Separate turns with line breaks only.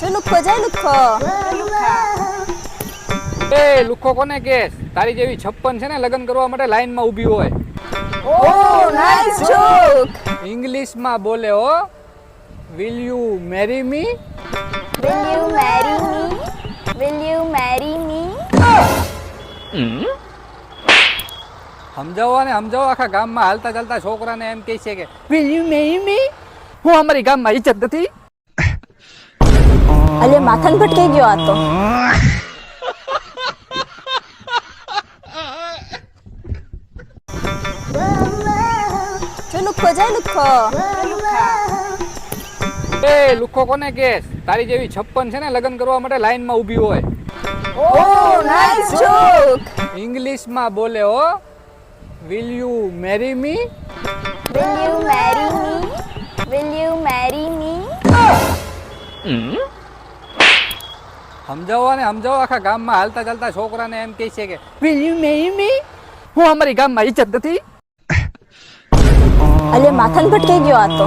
જો લુખો જાય લુખો.
એ લુખો કોને કેસ તારી જેવી છપ્પન છે ને લગ્ન કરવા માટે લાઈનમાં ઊભી હોય.
ઓ નાઇસ જોક
ઇંગ્લિશમાં બોલે હો will you marry me
will you marry me will you marry me
સમજાવો ને સમજાવો આખા ગામમાં હાલતા ચાલતા છોકરાને એમ કહે છે કે વિલ યુ મેરી મી હું અમારી ગામમાં ઇજ્જત નથી.
અલે માથન ભટકાઈ ગયો આ તો જો લુખો જાય લુખો
એ લુખો કોને કેસ તારી જેવી છપ્પન છે ને લગ્ન કરવા માટે લાઈનમાં ઊભી હોય
ઓ નાઈસ જોક
ઇંગ્લિશમાં બોલે હો will you marry me
will you marry me will you marry me
સમજાવો ને સમજાવો, આખા ગામમાં હાલતા ચાલતા છોકરાને એમ કહે છે કે હું અમારી ગામમાં ઇજ્જત નથી.
અલે માથાન ભટકાઈ ગયો આ તો.